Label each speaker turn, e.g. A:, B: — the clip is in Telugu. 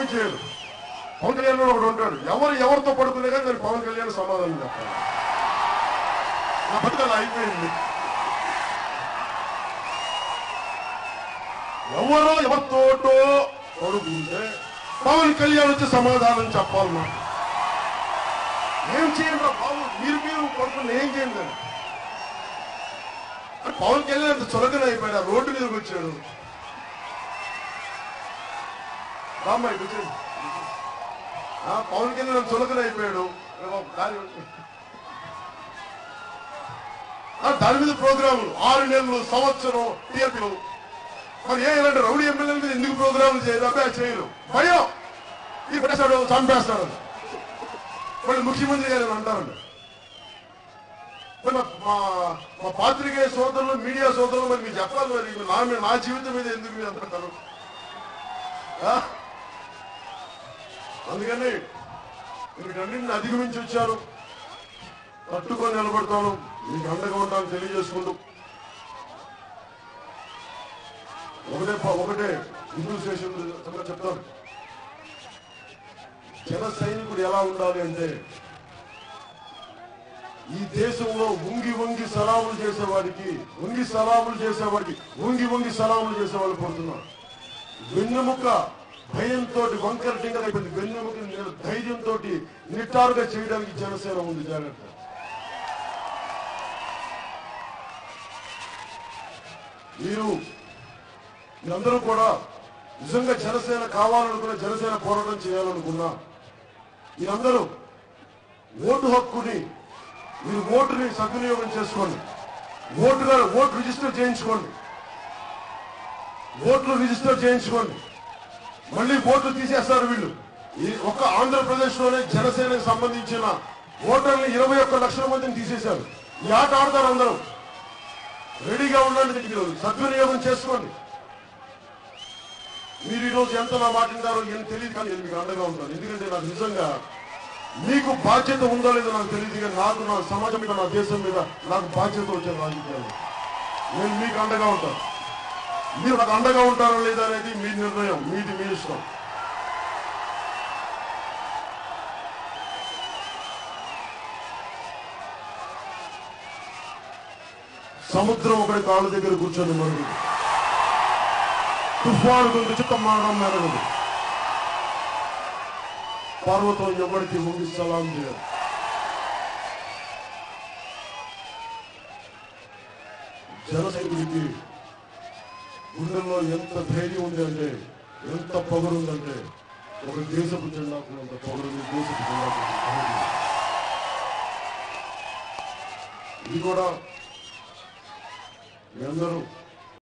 A: ఏమీ చేయరు పవన్ కళ్యాణ్ ఒకడు ఉంటాడు ఎవరు ఎవరితో పడుకునే కానీ దానికి పవన్ కళ్యాణ్ సమాధానం చెప్పాలి నా బతుకలు అయిపోయింది ఎవరో ఎవరితోటో పడుకుంటే పవన్ కళ్యాణ్ వచ్చి సమాధానం చెప్పాలి నాకు ఏం చేయండి రా బాబు మీరు మీరు పడుకుని ఏం చేయండి అని. అని పవన్ కళ్యాణ్ అంత చులకన అయిపోయాడు ఆ రోడ్డు మీదకి వచ్చాడు రామ్మాయి కూర్చోండి ఆ, పవన్ కళ్యాణ్ చులకన అయిపోయాడు. ఆ, దాని మీద ప్రోగ్రాములు. ఆరు నెలలు సంవత్సరం టీఆర్పీలు మరి ఏ ఇలాంటి రౌడీ ఎమ్మెల్యేల మీద ఎందుకు ప్రోగ్రాములు చేయరు? అభ్యాస చేయరు. భయం. ఈ పెట్టాడు చంపేస్తాడు. మళ్ళీ ముఖ్యమంత్రి గారు అంటారండి? మా- పాత్రికేయ సోదరులు మీడియా సోదరులు మరి మీరు చెప్పాలి మరి. నా మీద నా జీవితం మీద ఎందుకు మీరు అంటారు? ఆ? అందుకని వీటన్నింటిని అధిగమించి వచ్చారు. తట్టుకొని నిలబడతాను. మీకు అండగా ఉంటాను తెలియజేసుకుంటూ. ఒకటే ఒకటే హిందూ స్టేషన్ చెప్తాను జన సైనికుడు ఎలా ఉండాలి అంటే ఈ దేశంలో ఉంగి వంగి సలాములు చేసేవాడికి ఉంగి సలాములు చేసేవాడికి ఉంగి వంగి సలాములు చేసేవాళ్ళు పోతున్నారు వెన్నెముక భయంతో వంకర టింకర అయిపోయింది. వెన్నెముక ధైర్యంతో నిట్టారుగా చేయడానికి జనసేన ఉంది జాగ్రత్త మీరు మీరందరూ కూడా నిజంగా జనసేన కావాలనుకున్న జనసేన పోరాటం చేయాలనుకున్నా మీరందరూ ఓటు హక్కుని మీరు ఓటుని సద్వినియోగం చేసుకోండి. ఓటుగా ఓటు రిజిస్టర్ చేయించుకోండి. ఓట్లు రిజిస్టర్ చేయించుకోండి. మళ్ళీ ఓట్లు తీసేస్తారు వీళ్ళు. ఈ ఒక్క ఆంధ్రప్రదేశ్లోనే జనసేనకు సంబంధించిన ఓటర్లు ఇరవై ఒక్క లక్షల మందిని తీసేశారు. ఈ ఆట ఆడతారు అందరూ. రెడీగా ఉండండి మీరు సద్వినియోగం చేసుకోండి. మీరు ఈరోజు ఎంత నా మాట్లాడారో ఏం తెలియదు కానీ నేను మీకు అండగా ఉంటాను. ఎందుకంటే నాకు నిజంగా మీకు బాధ్యత ఉందో లేదో నాకు తెలియదు కానీ నాకు నా సమాజం మీద నా దేశం మీద నాకు బాధ్యత వచ్చే రాజకీయాలు. నేను మీకు అండగా ఉంటాను. మీరు నాకు అండగా ఉంటారో లేదా అనేది మీ నిర్ణయం మీది మీ ఇష్టం. సముద్రం ఒకటి కాళ్ళ దగ్గర కూర్చొని మరుగు తుఫాను గురించి చిత్తం మారడం మెరగదు పర్వతం ఎవరికి ముందు సలాం చేయదు. జనసైనికుడికి గుండెల్లో ఎంత ధైర్యం ఉంది అంటే ఎంత పొగరు ఉందంటే ఒక దేశపు జెండాకు అంత పొగరు ఉంది దేశపు జెండాకు అంత ధైర్యం ఉంది. ఇది కూడా మీ అందరూ